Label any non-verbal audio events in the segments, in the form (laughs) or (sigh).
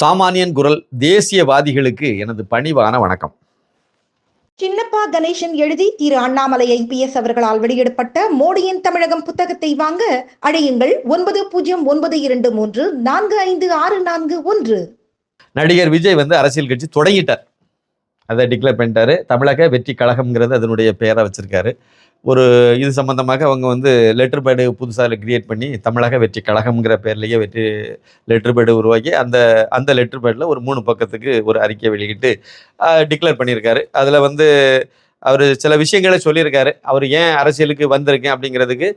சாமானியன் குரல் தேசியவாதிகளுக்கு எனது பணிவான வணக்கம். சின்னப்பா கணேசன் எழுதி திரு அண்ணாமலை ஐபிஎஸ் அவர்களால் வெளியிடப்பட்ட மோடியின் தமிழகம் புத்தகத்தை வாங்க அழையுங்கள் ஒன்பது பூஜ்ஜியம் ஒன்பது இரண்டு மூன்று நான்கு ஐந்து ஆறு நான்கு ஒன்று. நடிகர் விஜய் வந்து அரசியல் கட்சி தொடங்கிட்டார். அதை டிக்ளேர் பண்ணிட்டாரு. தமிழக வெற்றி கழகம்ங்கிறது அதனுடைய பெயரை வச்சிருக்காரு. ஒரு இது சம்மந்தமாக அவங்க வந்து லெட்டர் பேடு புதுசாக கிரியேட் பண்ணி தமிழக வெற்றி கழகம்ங்கிற பேர்லேயே வெற்றி லெட்டர் பேடு உருவாக்கி அந்த அந்த லெட்டர் பேடில் ஒரு மூணு பக்கத்துக்கு ஒரு அறிக்கை வெளியிட்டு டிக்ளேர் பண்ணியிருக்காரு. அதில் வந்து அவர் சில விஷயங்களை சொல்லியிருக்காரு. அவர் ஏன் அரசியலுக்கு வந்திருக்கேன் அப்படிங்கிறதுக்கு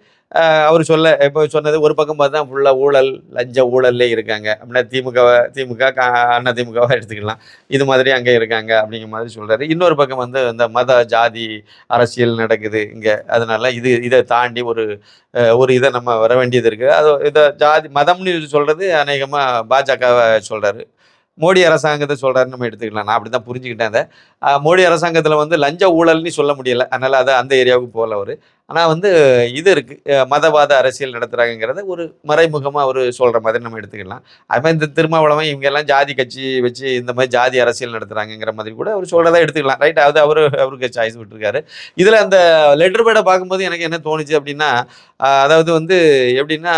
அவர் சொல்ல இப்போ சொன்னது ஒரு பக்கம் பார்த்தா ஃபுல்லாக ஊழல் லஞ்ச ஊழல்லே இருக்காங்க. அப்படின்னா திமுக திமுக கா அண்ணா திமுகவை எடுத்துக்கலாம். இது மாதிரி அங்கே இருக்காங்க அப்படிங்கிற மாதிரி சொல்கிறாரு இன்னொரு பக்கம் வந்து இந்த மத ஜாதி அரசியல் நடக்குது இங்கே. அதனால இது இதை தாண்டி ஒரு ஒரு இதை நம்ம வர வேண்டியது இருக்குது அது இதை ஜாதி மதம்னு சொல்கிறது அநேகமாக பாஜகவை சொல்கிறாரு மோடி அரசாங்கத்தை சொல்கிறாரு நம்ம எடுத்துக்கலாம். நான் அப்படி தான் புரிஞ்சுக்கிட்டேன் அதை. மோடி அரசாங்கத்தில் வந்து லஞ்ச ஊழல்னு சொல்ல முடியல. அதனால் அதை அந்த ஏரியாவுக்கு போகல அவர். ஆனால் வந்து இது இருக்குது மதவாத அரசியல் நடத்துகிறாங்கிறத ஒரு மறைமுகமாக அவர் சொல்கிற மாதிரி நம்ம எடுத்துக்கலாம். அது மாதிரி இந்த திருமாவளவன் இவங்க எல்லாம் ஜாதி கட்சி வச்சு இந்த மாதிரி ஜாதி அரசியல் நடத்துகிறாங்கங்கிற மாதிரி கூட அவர் சொல்கிறதா எடுத்துக்கலாம். ரைட் அது அவர் அவருக்கு சாய்ஸ் விட்டுருக்காரு. இதில் அந்த லெட்டர் பேடை பார்க்கும்போது எனக்கு என்ன தோணுச்சு அப்படின்னா அதாவது வந்து எப்படின்னா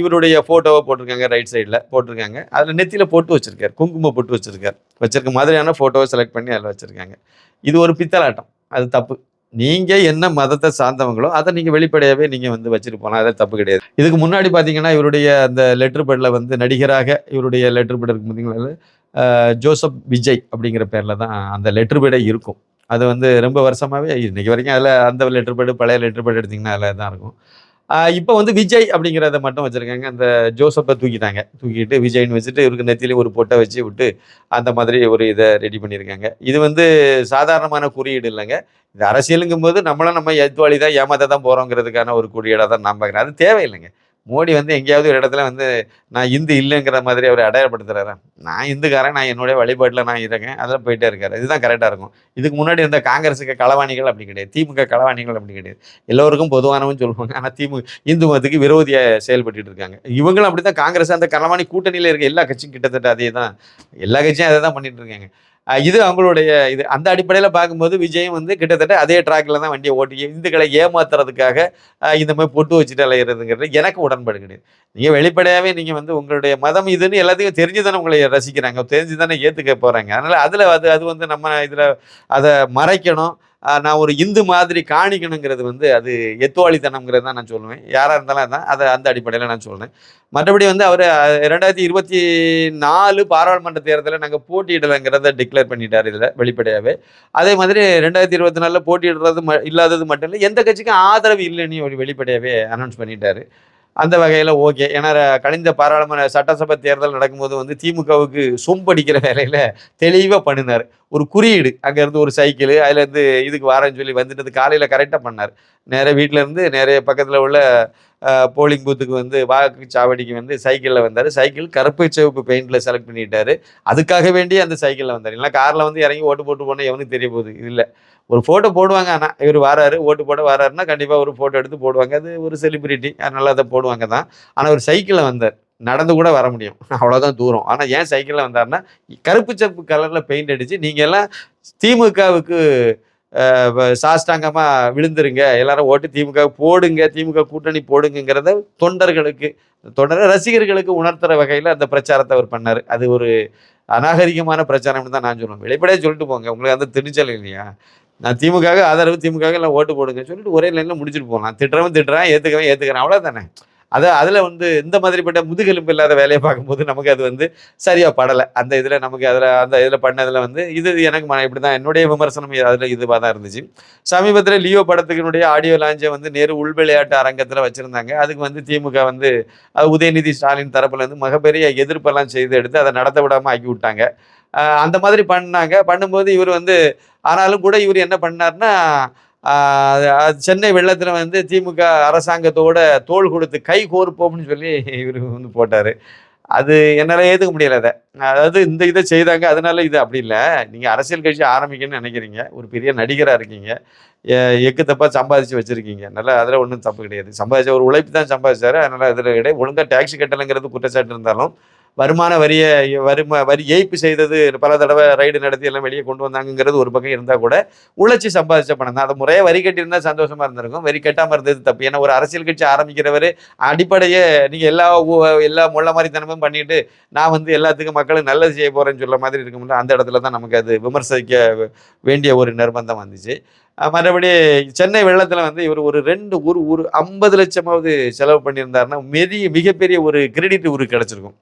இவருடைய ஃபோட்டோவை போட்டிருக்காங்க ரைட் சைடில் போட்டிருக்காங்க. அதில் நெத்தியில் போட்டு வச்சுருக்காரு. குங்குமம் போட்டு வச்சுருக்காரு. வச்சுருக்க மாதிரியான ஃபோட்டோவை செலக்ட் பண்ணி அதில் வச்சுருக்காங்க. இது ஒரு பித்தலாட்டம். அது தப்பு. நீங்கள் என்ன மதத்தை சார்ந்தவங்களோ அதை நீங்கள் வெளிப்படையாகவே நீங்கள் வந்து வச்சுட்டு போனால் அது தப்பு கிடையாது. இதுக்கு முன்னாடி பார்த்தீங்கன்னா இவருடைய அந்த லெட்டர் பேடில் வந்து நடிகராக இவருடைய லெட்டர் பேட் இருக்கும் பார்த்தீங்களா ஜோசப் விஜய் அப்படிங்கிற பேரில் தான் அந்த லெட்டர் பேடே இருக்கும். அது வந்து ரொம்ப வருஷமாகவே இன்றைக்கி வரைக்கும் அதில் அந்த லெட்டர் பேடு பழைய லெட்டர் பேட் எடுத்திங்கன்னா அதில் தான் இருக்கும். இப்போ வந்து விஜய் அப்படிங்கிறத மட்டும் வச்சுருக்காங்க. அந்த ஜோசப்பை தூக்கிட்டாங்க. தூக்கிட்டு விஜய்னு வச்சுட்டு இவருக்கு நெத்தியில ஒரு பொட்டை வச்சு விட்டு அந்த மாதிரி ஒரு இதை ரெடி பண்ணியிருக்காங்க. இது வந்து சாதாரணமான குறியீடு இல்லைங்க. இது அரசியலுங்கும் போது நம்மளும் நம்ம எதுவாளி தான் ஏமாத்த தான் போகிறோங்கிறதுக்கான ஒரு குறியீடாக தான் நான் பார்க்குறேன். அது தேவையில்லைங்க. மோடி வந்து எங்கேயாவது ஒரு இடத்துல வந்து நான் இந்து இல்லைங்கிற மாதிரி அவர் அடையாளப்படுத்துறாரு? நான் இந்துக்காரன் நான் என்னுடைய வழிபாட்டில் நான் இருக்கேன். அதில் போயிட்டே இருக்காரு. இதுதான் கரெக்டாக இருக்கும். இதுக்கு முன்னாடி இருந்த காங்கிரஸுக்கு களவாணிகள் அப்படி கிடையாது. திமுக களவாணிகள் அப்படி கிடையாது. எல்லோருக்கும் பொதுவானவன் சொல்லுவாங்க. ஆனால் திமுக இந்து மதத்துக்கு விரோதியாக செயல்பட்டு இருக்காங்க. இவங்களும் அப்படி தான் காங்கிரஸ் அந்த களவாணி கூட்டணியில் இருக்க எல்லா கட்சியும் கிட்டத்தட்ட அதே தான் எல்லா கட்சியும் அதை தான் பண்ணிட்டு இருக்காங்க. இது அவங்களுடைய இது. அந்த அடிப்படையில் பார்க்கும்போது விஜயும் வந்து கிட்டத்தட்ட அதே ட்ராக்ல தான் வண்டியை ஓட்டி இந்துக்களை ஏமாத்துறதுக்காக இந்த மாதிரி பொட்டு வச்சுட்டு அலையிறதுங்கிறது எனக்கு உடன்பாடு கிடையாது நீங்கள் வெளிப்படையாகவே நீங்கள் வந்து உங்களுடைய மதம் இதுன்னு எல்லாத்தையும் தெரிஞ்சு தானே உங்களை ரசிக்கிறாங்க தெரிஞ்சு தானே ஏற்றுக்க போகிறாங்க அதனால் அதில் அது அது வந்து நம்ம இதில் அதை மறைக்கணும். நான் ஒரு இந்து மாதிரி காணிக்கணுங்கிறது வந்து அது எத்துவாளித்தனம்ங்கிறது தான் நான் சொல்லுவேன். யாராக இருந்தாலும் தான் அதை அந்த அடிப்படையில் நான் சொல்கிறேன் மற்றபடி வந்து அவர் ரெண்டாயிரத்தி இருபத்தி நாலு பாராளுமன்ற தேர்தலில் நாங்கள் போட்டியிடலைங்கிறத டிக்ளேர் பண்ணிட்டார் இதில் வெளிப்படையாகவே அதே மாதிரி ரெண்டாயிரத்தி இருபத்தி நாலில் போட்டியிடுறது ம இல்லாதது மட்டும் இல்லை எந்த கட்சிக்கும் ஆதரவு இல்லைன்னு ஒரு வெளிப்படையாகவே அனௌன்ஸ் பண்ணிட்டாரு. அந்த வகையில் ஓகே ஏன்னா ர- கழிந்த பாராளுமன்ற சட்டசபை தேர்தல் நடக்கும்போது வந்து திமுகவுக்கு சொம்படிக்கிற வேலையில் தெளிவாக பண்ணினார். ஒரு குறியீடு அங்கேருந்து ஒரு சைக்கிள் அதுலேருந்து இதுக்கு வரேன்னு சொல்லி வந்துட்டு காலையில் கரெக்டாக பண்ணார். நேராக வீட்டிலேருந்து நிறைய பக்கத்தில் உள்ள போலிங் பூத்துக்கு வந்து வாக்கு சாவடிக்கு வந்து சைக்கிளில் வந்தார். சைக்கிள் கருப்பு சிவப்பு பெயிண்டில் செலக்ட் பண்ணிட்டாரு. அதுக்காக வேண்டி அந்த சைக்கிளில் வந்தார். இல்லைனா காரில் வந்து இறங்கி ஓட்டு போட்டு போனால் எவனுக்கு தெரிய போகுது? இல்லை. ஒரு ஃபோட்டோ போடுவாங்க. ஆனால் இவர் வராரு ஓட்டு போட வராருன்னா கண்டிப்பாக ஒரு ஃபோட்டோ எடுத்து போடுவாங்க. அது ஒரு செலிபிரிட்டி அதனால அதை போடுவாங்க தான். ஆனால் ஒரு சைக்கிளில் வந்தார். நடந்து கூட வர முடியும். (laughs) அவ்வளோதான் தூரம். ஆனால் ஏன் சைக்கிளில் வந்தாருன்னா கருப்பு செப்பு கலரில் பெயிண்ட் அடித்து நீங்கள் எல்லாம் திமுகவுக்கு சாஷ்டாங்கமாக விழுந்துருங்க. எல்லாரும் ஓட்டு திமுக போடுங்க. திமுக கூட்டணி போடுங்கிறத தொண்டர்களுக்கு தொடர ரசிகர்களுக்கு உணர்த்துற வகையில் அந்த பிரச்சாரத்தை அவர் பண்ணார். அது ஒரு அநாகரிகமான பிரச்சாரம்னு தான் நான் சொல்லுவேன். வெளிப்படையாக சொல்லிட்டு போங்க. உங்களுக்கு அந்த துணிச்சல் இல்லையா? நான் திமுக ஆதரவு திமுக எல்லாம் ஓட்டு போடுங்க சொல்லிட்டு ஒரே லைனில் முடிச்சுட்டு போகலாம் திட்டுறவன் திட்டுறான் ஏற்றுக்கவன் ஏற்றுக்கிறான் அவ்வளோதானே அதை அதில் வந்து இந்த மாதிரிப்பட்ட முதுகெலும்பு இல்லாத வேலையை பார்க்கும்போது நமக்கு அது வந்து சரியாக படலை. அந்த இதில் நமக்கு அதில் அந்த இதில் பண்ணதில் வந்து இது எனக்கு மன இப்படி தான் என்னுடைய விமர்சனம் அதில் இதுவாக தான் இருந்துச்சு. சமீபத்தில் லியோ படத்துக்கினுடைய ஆடியோ லான்ச்சை வந்து நேரு உள் விளையாட்டு அரங்கத்தில் வச்சுருந்தாங்க. அதுக்கு வந்து திமுக வந்து உதயநிதி ஸ்டாலின் தரப்பில் வந்து மிகப்பெரிய எதிர்ப்பெல்லாம் செய்து எடுத்து அதை நடத்த விடாமல் ஆக்கி விட்டாங்க. அந்த மாதிரி பண்ணாங்க. பண்ணும்போது இவர் வந்து ஆனாலும் கூட இவர் என்ன பண்ணார்னா சென்னை வெள்ளத்தில் வந்து திமுக அரசாங்கத்தோட தோள் கொடுத்து கை கோர்ப்போம்னு சொல்லி இவர் வந்து போட்டார். அது என்னால் ஏற்றுக்க முடியல அதை. அதாவது இந்த இதை செய்தாங்க அதனால இது அப்படி இல்லை. நீங்கள் அரசியல் கட்சி ஆரம்பிக்கணும்னு நினைக்கிறீங்க. ஒரு பெரிய நடிகராக இருக்கீங்க. எ- எக்கு தப்பாக சம்பாதிச்சு வச்சுருக்கீங்க. நல்லா அதில் ஒன்றும் தப்பு கிடையாது. சம்பாதிச்ச ஒரு உழைப்பு தான் சம்பாதிச்சாரு. அதனால் அதில் கிடையாது. ஒழுங்காக டேக்ஸி கட்டலைங்கிறது குற்றச்சாட்டு இருந்தாலும் வருமான வரியை வரும வரி ஏய்ப்பு செய்தது பல தடவை ரைடு நடத்தி எல்லாம் வெளியே கொண்டு வந்தாங்கங்கிறது ஒரு பக்கம் இருந்தால் கூட உழைச்சி சம்பாதிச்ச பணம் தான் அதை முறையாக வரி கட்டியிருந்தா சந்தோஷமாக இருந்திருக்கும். வரி கட்டாமல் இருந்தது தப்பு. ஏன்னா ஒரு அரசியல் கட்சி ஆரம்பிக்கிறவர் அடிப்படையே நீங்கள் எல்லா ஊ- எல்லா முள்ள மாதிரித்தனமும் பண்ணிட்டு நான் வந்து எல்லாத்துக்கும் மக்களுக்கு நல்லது செய்ய போகிறேன்னு சொல்ல மாதிரி இருக்கும்ல அந்த இடத்துல தான் நமக்கு அது விமர்சிக்க வேண்டிய ஒரு நிர்பந்தம் வந்துச்சு. மறுபடி சென்னை வெள்ளத்தில் வந்து இவர் ஒரு ரெண்டு ஒரு ஒரு ஐம்பது லட்சமாவது செலவு பண்ணியிருந்தாருன்னா மெரிய மிகப்பெரிய ஒரு கிரெடிட் ஒரு கிடச்சிருக்கும்.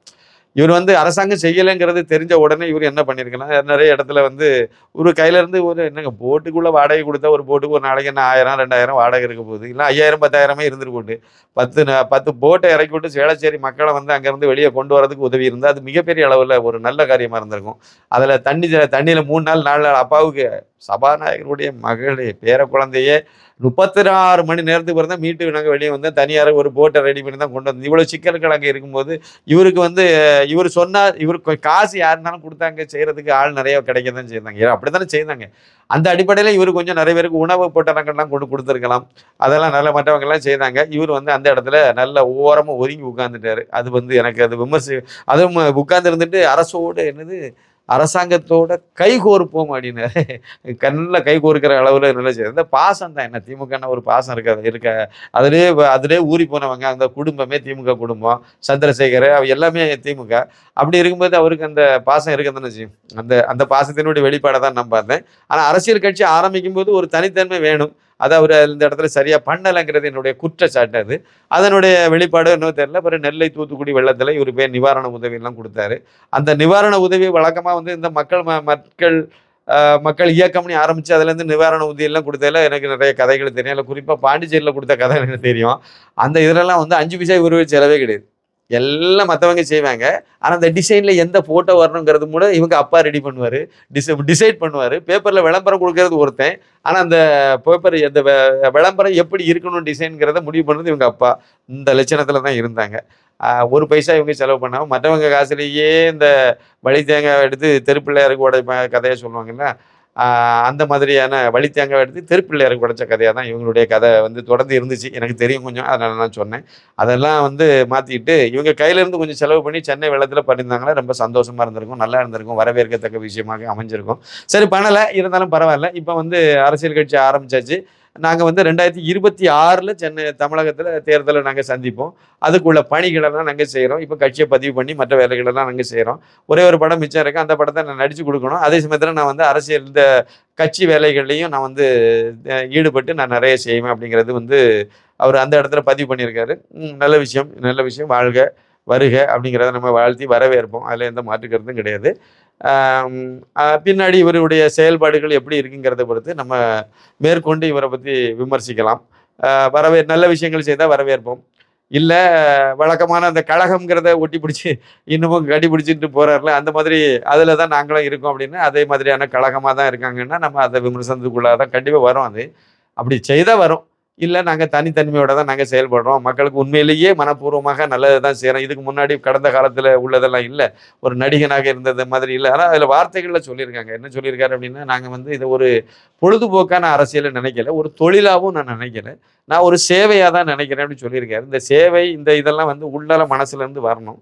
இவர் வந்து அரசாங்கம் செய்யலைங்கிறது தெரிஞ்ச உடனே இவர் என்ன பண்ணியிருக்கலாம் நிறைய இடத்துல வந்து ஒரு கையில இருந்து ஒரு என்னங்க போட்டுக்குள்ளே வாடகை கொடுத்தா ஒரு போட்டுக்கு ஒரு நாளைக்கு என்ன ஆயிரம் ரெண்டாயிரம் வாடகை இருக்க போகுது? இல்லை ஐயாயிரம் பத்தாயிரமே இருந்துருக்கோண்டு பத்து பத்து போட்டை இறக்கி விட்டு சேலச்சேரி மக்களை வந்து அங்கேருந்து வெளியே கொண்டு வரதுக்கு உதவி இருந்தால் அது மிகப்பெரிய அளவில் ஒரு நல்ல காரியமாக இருந்திருக்கும். அதில் தண்ணி தண்ணியில் மூணு நாள் நாலு நாள் அப்பாவுக்கு சபாநாயகருடைய மகளே பேர குழந்தையே முப்பத்தி ஆறு மணி நேரத்துக்கு பிறகு மீட்டு நாங்கள் வெளியே வந்து தனியார் ஒரு போட்டை ரெடி பண்ணி தான் கொண்டு வந்து இவ்வளோ சிக்கல்கள் அங்கே இருக்கும்போது இவருக்கு வந்து இவர் சொன்னால் இவருக்கு காசு யாருனாலும் கொடுத்தாங்க செய்கிறதுக்கு ஆள் நிறைய கிடைக்க தான் செய்தாங்க. அப்படி தானே செய்தாங்க. அந்த அடிப்படையில் இவர் கொஞ்சம் நிறைய பேருக்கு உணவு போட்டரங்கள்லாம் கொண்டு கொடுத்துருக்கலாம். அதெல்லாம் நல்ல மற்றவங்கெல்லாம் செய்தாங்க. இவர் வந்து அந்த இடத்துல நல்ல ஓரமாக ஒதுங்கி உட்காந்துட்டார் அது வந்து எனக்கு அது விமர்சி அதுவும் உட்காந்துருந்துட்டு அரசோடு என்னது அரசாங்கத்தோட கை கோர்ப்போம் அப்படின்னாரு. கண்ணில் கை கோர்க்கிற அளவில் நல்ல இந்த பாசம் தான். என்ன திமுக ஒரு பாசம் இருக்காது இருக்க அதிலே அதிலே ஊறி போனவங்க அந்த குடும்பமே திமுக குடும்பம். சந்திரசேகர் அவ எல்லாமே திமுக. அப்படி இருக்கும்போது அவருக்கு அந்த பாசம் இருக்குதுன்னு வச்சு அந்த அந்த பாசத்தினுடைய வெளிப்பாடை தான் நான் பார்த்தேன். ஆனால் அரசியல் கட்சி ஆரம்பிக்கும் போது ஒரு தனித்தன்மை வேணும். அதை அவர் இந்த இடத்துல சரியாக பண்ணலைங்கிறது என்னுடைய குற்றச்சாட்டு அது. அதனுடைய வெளிப்பாடு இன்னும் தெரியல. அப்புறம் நெல்லை தூத்துக்குடி வெள்ளத்தில் இவர் பேர் நிவாரண உதவியெல்லாம் கொடுத்தாரு. அந்த நிவாரண உதவி வழக்கமாக வந்து இந்த மக்கள் ம- மக்கள் மக்கள் இயக்கம்னு ஆரம்பித்து அதுலேருந்து நிவாரண உதவியெல்லாம் கொடுத்ததில் எனக்கு நிறைய கதைகள் தெரியும். இல்லை குறிப்பாக பாண்டிச்சேரியில் கொடுத்த கதை எனக்கு தெரியும். அந்த இதெல்லாம் வந்து அஞ்சு பைசா இவரு செலவே கிடையாது. எல்லாம் மற்றவங்க செய்வாங்க. ஆனால் அந்த டிசைனில் எந்த ஃபோட்டோ வரணுங்கிறது கூட இவங்க அப்பா ரெடி பண்ணுவார். டிசை டிசைட் பண்ணுவார். பேப்பரில் விளம்பரம் கொடுக்கறது ஒருத்தன். ஆனால் அந்த பேப்பர் அந்த விளம்பரம் எப்படி இருக்கணும் டிசைனுங்கிறத முடிவு பண்ணுறது இவங்க அப்பா. இந்த லட்சணத்தில் தான் இருந்தாங்க. ஒரு பைசா இவங்க செலவு பண்ணாமல் மற்றவங்க காசுலேயே இந்த வழி தேங்காய் எடுத்து தெருப்பிள்ளையாருக்கு உடை கதையை சொல்லுவாங்கல்ல. அந்த மாதிரியான வழி தேங்காய் எடுத்து தெருப்பிள்ளையாருக்கு படைச்ச கதையாக தான் இவங்களுடைய கதை வந்து தொடர்ந்து இருந்துச்சு. எனக்கு தெரியும் கொஞ்சம் அதனால நான் சொன்னேன். அதெல்லாம் வந்து மாற்றிக்கிட்டு இவங்க கையிலேருந்து கொஞ்சம் செலவு பண்ணி சென்னை வெள்ளத்தில் பண்ணியிருந்தாங்கன்னா ரொம்ப சந்தோஷமாக இருந்திருக்கும் நல்லா இருந்திருக்கும் வரவேற்கத்தக்க விஷயமாக அமைஞ்சிருக்கும். சரி பண்ணலை இருந்தாலும் பரவாயில்ல. இப்போ வந்து அரசியல் கட்சி ஆரம்பிச்சாச்சு. நாங்கள் வந்து ரெண்டாயிரத்தி இருபத்தி ஆறில் சென்னை தமிழகத்தில் தேர்தலை நாங்கள் சந்திப்போம். அதுக்குள்ள பணிகளெல்லாம் நாங்கள் செய்கிறோம் இப்போ கட்சியை பதிவு பண்ணி மற்ற வேலைகளெல்லாம் நாங்கள் செய்கிறோம் ஒரே ஒரு படம் மிச்சம் இருக்குது அந்த படத்தை நான் நடித்து கொடுக்கணும். அதே சமயத்தில் நான் வந்து அரசியல் இந்த கட்சி வேலைகள்லையும் நான் வந்து ஈடுபட்டு நான் நிறைய செய்வேன் அப்படிங்கிறது வந்து அவர் அந்த இடத்துல பதிவு பண்ணியிருக்காரு. நல்ல விஷயம். நல்ல விஷயம். வாழ்க வருக அப்படிங்கிறத நம்ம வாழ்த்தி வரவேற்போம். அதில் எந்த மாற்று கருத்தும் கிடையாது. பின்னாடி இவருடைய செயல்பாடுகள் எப்படி இருக்குங்கிறத பொறுத்து நம்ம மேற்கொண்டு இவரை பற்றி விமர்சிக்கலாம். வரவே நல்ல விஷயங்கள் செய்தால் வரவேற்போம். இல்லை வழக்கமான அந்த கழகம்ங்கிறத ஒட்டி பிடிச்சி இன்னமும் கடி பிடிச்சிட்டு போகிறார்ல அந்த மாதிரி அதில் தான் நாங்களும் இருக்கோம் அப்படின்னு அதே மாதிரியான கழகமாக தான் இருக்காங்கன்னா நம்ம அதை விமர்சனத்துக்குள்ளாக தான் கண்டிப்பாக வரும் அது. அப்படி செய்தால் வரும். இல்லை நாங்கள் தனித்தன்மையோட தான் நாங்கள் செயல்படுறோம். மக்களுக்கு உண்மையிலேயே மனப்பூர்வமாக நல்லது தான் செய்கிறோம் இதுக்கு முன்னாடி கடந்த காலத்தில் உள்ளதெல்லாம் இல்லை. ஒரு நடிகனாக இருந்தது மாதிரி இல்லை. ஆனால் அதில் வார்த்தைகளில் சொல்லியிருக்காங்க. என்ன சொல்லியிருக்காரு அப்படின்னா நாங்கள் வந்து இதை ஒரு பொழுதுபோக்கான அரசியலை நினைக்கல. ஒரு தொழிலாகவும் நான் நினைக்கல. நான் ஒரு சேவையாக தான் நினைக்கிறேன் அப்படின்னு சொல்லியிருக்காரு. இந்த சேவை இந்த இதெல்லாம் வந்து உள்ளால மனசுலேருந்து வரணும்.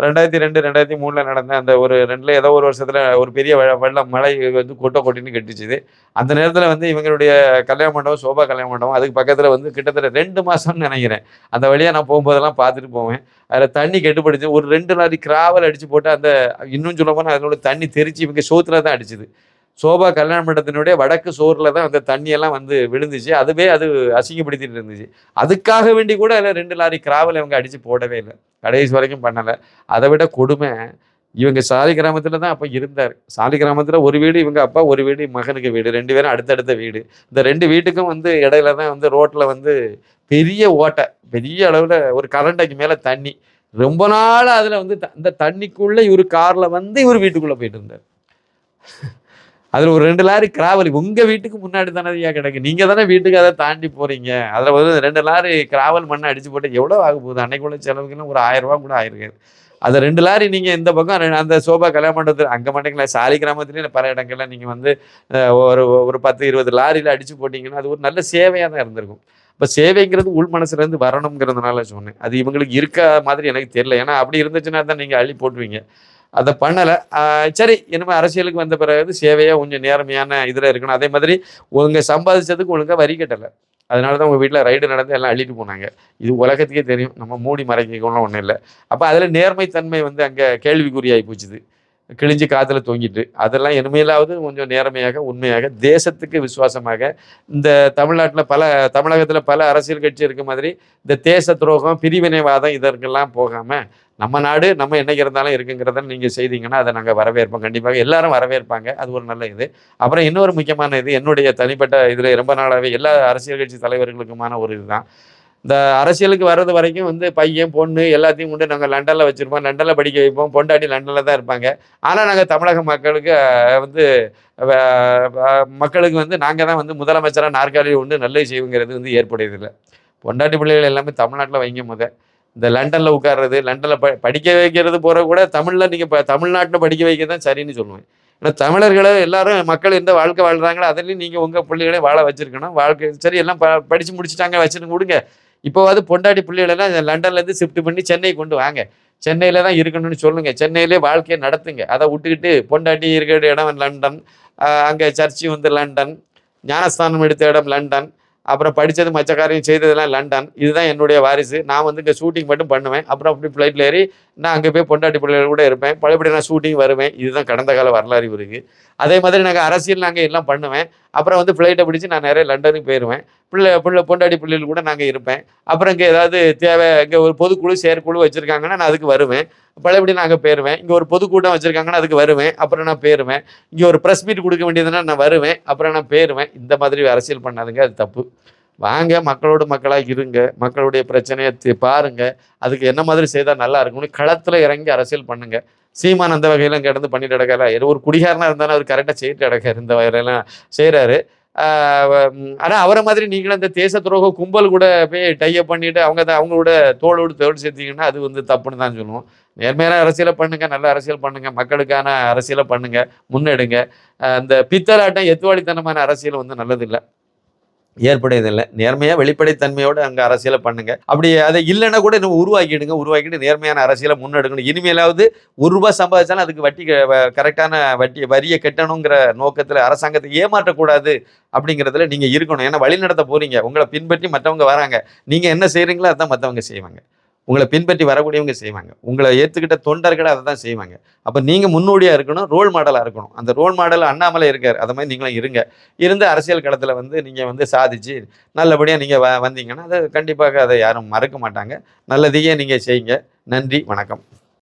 ரெண்டாயிரத்தி ரெண்டு ரெண்டாயிரத்தி மூணில் நடந்த அந்த ஒரு ரெண்டில் ஏதோ ஒரு வருஷத்தில் ஒரு பெரிய வெள்ளம் மழை வந்து கொட்டை கொட்டின்னு கட்டிச்சுது. அந்த நேரத்தில் வந்து இவங்களுடைய கல்யாண மண்டபம் சோபா கல்யாண மண்டபம் அதுக்கு பக்கத்தில் வந்து கிட்டத்தட்ட ரெண்டு மாதம்னு நினைக்கிறேன். அந்த வழியாக நான் போகும்போதெல்லாம் பார்த்துட்டு போவேன். அதில் தண்ணி கெட்டுப்படுச்சு ஒரு ரெண்டு லாரி கிராவல் அடித்து போட்டு அந்த இன்னும் சொல்ல போனால் அதனோட தண்ணி தெரிச்சு இவங்க சோத்துல தான் அடிச்சுது. சோபா கல்யாண மண்டபத்தினுடைய வடக்கு சோறில் தான் அந்த தண்ணியெல்லாம் வந்து விழுந்துச்சு. அதுவே அது அசிங்கப்படுத்திட்டு இருந்துச்சு. அதுக்காக வேண்டி கூட அதில் ரெண்டு லாரி கிராவல் இவங்க அடித்து போடவே இல்லை. கடைசி வரைக்கும் பண்ணலை. அதை விட கொடுமை இவங்க சாலி கிராமத்தில் தான் அப்போ இருந்தார். சாலி கிராமத்தில் ஒரு வீடு இவங்க அப்பா ஒரு வீடு மகனுக்கு வீடு. ரெண்டு பேரும் அடுத்தடுத்த வீடு. இந்த ரெண்டு வீட்டுக்கும் வந்து இடையில தான் வந்து ரோட்டில் வந்து பெரிய ஓட்டை பெரிய அளவில் ஒரு கரண்டைக்கு மேலே தண்ணி. ரொம்ப நாள் அதில் வந்து த- அந்த தண்ணிக்குள்ளே இவர் காரில் வந்து இவர் வீட்டுக்குள்ளே போயிட்டு இருந்தார். அதில் ஒரு ரெண்டு லாரி கிராவல். உங்கள் வீட்டுக்கு முன்னாடி தானே ஐயா கிடக்கு. நீங்கள் தானே வீட்டுக்கு அதை தாண்டி போகிறீங்க அதில் வந்து ரெண்டு லாரி கிராவல் மண்ணை அடிச்சு போட்டு எவ்வளோ ஆக போகுது? அன்னைக்குள்ள செலவுக்குன்னு ஒரு ஆயிரரூபா கூட ஆயிருக்காது அது ரெண்டு லாரி நீங்கள் இந்த பக்கம் அந்த சோபா கல்யாண மண்டபத்தில் அங்கே மாட்டீங்களா சாலி கிராமத்துலேயும் பல இடங்கள்ல நீங்கள் வந்து ஒரு ஒரு பத்து இருபது லாரியில் அடித்து போட்டிங்கன்னா அது ஒரு நல்ல சேவையாக தான் இருந்திருக்கும். இப்போ சேவைங்கிறது உள் மனசுலேருந்து வரணுங்கிறதுனால சொன்னேன். அது இவங்களுக்கு இருக்க மாதிரி எனக்கு தெரியல. ஏன்னா அப்படி இருந்துச்சுன்னா தான் நீங்கள் அள்ளி போட்டுவீங்க அதை பண்ணலை. சரி இனிமேல் அரசியலுக்கு வந்த பிறகு சேவையாக கொஞ்சம் நேர்மையான இதில் இருக்கணும். அதே மாதிரி உங்கள் சம்பாதிச்சதுக்கு ஒழுங்காக வரி கட்டலை. அதனால தான் உங்கள் வீட்டில் ரைடு நடந்து எல்லாம் அள்ளிட்டு போனாங்க. இது உலகத்துக்கே தெரியும். நம்ம மூடி மறைக்கணும்னு ஒன்றும் இல்லை. அப்போ அதில் நேர்மைத்தன்மை வந்து அங்கே கேள்விக்குறியாகி போச்சுது. கிழிஞ்சு காதில் தொங்கிட்டு அதெல்லாம் இனிமேலாவது கொஞ்சம் நேர்மையாக உண்மையாக தேசத்துக்கு விசுவாசமாக இந்த தமிழ்நாட்டில் பல தமிழகத்தில் பல அரசியல் கட்சி இருக்க மாதிரி இந்த தேச துரோகம் பிரிவினைவாதம் இதற்கெல்லாம் போகாமல் நம்ம நாடு நம்ம என்னைக்கு இருந்தாலும் இருக்குங்கிறத நீங்கள் செய்தீங்கன்னா அதை நாங்கள் வரவேற்போம். கண்டிப்பாக எல்லாரும் வரவேற்பாங்க. அது ஒரு நல்ல இது. அப்புறம் இன்னொரு முக்கியமான இது என்னுடைய தனிப்பட்ட இதில் ரொம்ப நாளாகவே எல்லா அரசியல் கட்சி தலைவர்களுக்குமான ஒரு இதுதான். இந்த அரசியலுக்கு வர்றது வரைக்கும் வந்து பையன் பொண்ணு எல்லாத்தையும் கொண்டு நாங்கள் லண்டனில் வச்சுருப்போம். லண்டனில் படிக்க வைப்போம். பொண்டாட்டி லண்டனில் தான் இருப்பாங்க. ஆனால் நாங்கள் தமிழக மக்களுக்கு வந்து மக்களுக்கு வந்து நாங்கள் தான் வந்து முதலமைச்சராக நாற்காலி உண்டு நல்லது செய்வோங்கிறது வந்து ஏற்புடையதில்லை பொண்டாட்டி பிள்ளைகள் எல்லாமே தமிழ்நாட்டில் வைங்க முத. இந்த லண்டனில் உட்கார்றது லண்டனில் ப படிக்க வைக்கிறது போகிற கூட தமிழில் நீங்கள் இப்போ தமிழ்நாட்டில் படிக்க வைக்க தான் சரின்னு சொல்லுவேன். ஏன்னா தமிழர்களை எல்லாரும் மக்கள் எந்த வாழ்க்கை வாழ்கிறாங்களோ அதுலேயும் நீங்கள் உங்கள் பிள்ளைகளே வாழ வச்சுருக்கணும். வாழ்க்கை சரி எல்லாம் ப படித்து முடிச்சுட்டாங்க வச்சுட்டு கொடுங்க. இப்போவாது பொண்டாட்டி பிள்ளைகளெல்லாம் லண்டன்லேருந்து ஷிஃப்ட் பண்ணி சென்னை கொண்டு வாங்க. சென்னையில் தான் இருக்கணும்னு சொல்லுங்கள் சென்னையிலே வாழ்க்கையை நடத்துங்க. அதை விட்டுக்கிட்டு பொண்டாட்டி இருக்கிற இடம் லண்டன் அங்கே சர்ச்சு வந்து லண்டன் ஞானஸ்தானம் எடுத்த இடம் லண்டன் அப்புறம் படித்தது மச்சக்காரையும் செய்ததெல்லாம் லண்டன். இதுதான் என்னுடைய வாரிசு. நான் வந்து இங்கே ஷூட்டிங் மட்டும் பண்ணுவேன். அப்புறம் அப்படி ஃப்ளைட்டில் ஏறி நான் அங்கே போய் பொண்டாட்டி பிள்ளைகள் கூட இருப்பேன். பழையபடி நான் ஷூட்டிங் வருவேன். இதுதான் கடந்த கால வரலாறு இவருக்கு. அதே மாதிரி நாங்கள் அரசியல் நாங்கள் எல்லாம் பண்ணுவேன். அப்புறம் வந்து ஃப்ளைட்டை பிடிச்சி நான் நிறைய லண்டனுக்கு போயிடுவேன் பிள்ளை பிள்ளை பொண்டாடி பிள்ளைகள் கூட நாங்கள் இருப்பேன். அப்புறம் இங்கே ஏதாவது தேவை இங்கே ஒரு பொதுக்குழு செயற்குழு வச்சுருக்காங்கன்னா நான் அதுக்கு வருவேன். பழையபடி நாங்கள் போயிடுவேன் இங்கே ஒரு பொதுக்கூட்டம் வச்சுருக்காங்கன்னா அதுக்கு வருவேன். அப்புறம் நான் போயிடுவேன் இங்கே ஒரு ப்ரெஸ் மீட் கொடுக்க வேண்டியதுன்னா நான் வருவேன். அப்புறம் நான் போயிடுவேன் இந்த மாதிரி அரசியல் பண்ணாதுங்க அது தப்பு. வாங்க மக்களோட மக்களாக இருங்க. மக்களுடைய பிரச்சனையை பாருங்கள் அதுக்கு என்ன மாதிரி செய்தால் நல்லா இருக்கும்னு களத்தில் இறங்கி அரசியல் பண்ணுங்கள் சீமான் அந்த வகையிலும் கிடந்து பண்ணிட்டு கிடக்கல ஒரு குடிகாரனா இருந்தாலும் அவர் கரெக்டாக செய்துட்டு கிடக்காரு இந்த வகையிலலாம் செய்கிறாரு ஆனால் அவரை மாதிரி நீங்களும் இந்த தேச துரோக கும்பல் கூட போய் டைப் பண்ணிட்டு அவங்க தான் அவங்களோட தோளோடு தோடு சேர்த்தீங்கன்னா அது வந்து தப்புன்னு தான் சொல்லுவோம். நேர்மையான அரசியலை பண்ணுங்க நல்ல அரசியல் பண்ணுங்க மக்களுக்கான அரசியலை பண்ணுங்க முன்னெடுங்க. அந்த இந்த பித்தலாட்டம் எத்துவாளித்தனமான அரசியல் வந்து நல்லதில்லை. ஏற்படையதில்லை. நேர்மையாக வெளிப்படைத்தன்மையோடு அங்கே அரசியலை பண்ணுங்கள் அப்படி அதை இல்லைன்னா கூட இன்னும் உருவாக்கிடுங்க. உருவாக்கிட்டு நேர்மையான அரசியலை முன்னெடுக்கணும். இனிமேலாவது ஒரு ரூபாய் சம்பாதிச்சாலும் அதுக்கு வட்டி கரெக்டான வட்டி வரியை கட்டணுங்கிற நோக்கத்தில் அரசாங்கத்தை ஏமாற்றக்கூடாது அப்படிங்கிறதுல நீங்கள் இருக்கணும். ஏன்னா வழி நடத்த உங்களை பின்பற்றி மற்றவங்க வராங்க. நீங்கள் என்ன செய்கிறீங்களோ அதான் மற்றவங்க செய்வாங்க. உங்களை பின்பற்றி வரக்கூடியவங்க செய்வாங்க. உங்களை ஏற்றுக்கிட்ட தொண்டர்கள் அதை தான் செய்வாங்க. அப்போ நீங்கள் முன்னோடியாக இருக்கணும் ரோல் மாடலாக இருக்கணும். அந்த ரோல் மாடல் அண்ணாமலை இருக்கார். அதை மாதிரி நீங்களும் இருங்க. இருந்து அரசியல் களத்தில் வந்து நீங்கள் வந்து சாதிச்சு நல்லபடியாக நீங்கள் வ வந்தீங்கன்னா அதை கண்டிப்பாக அதை யாரும் மறக்க மாட்டாங்க. நல்லதையே நீங்கள் செய்யுங்க. நன்றி வணக்கம்.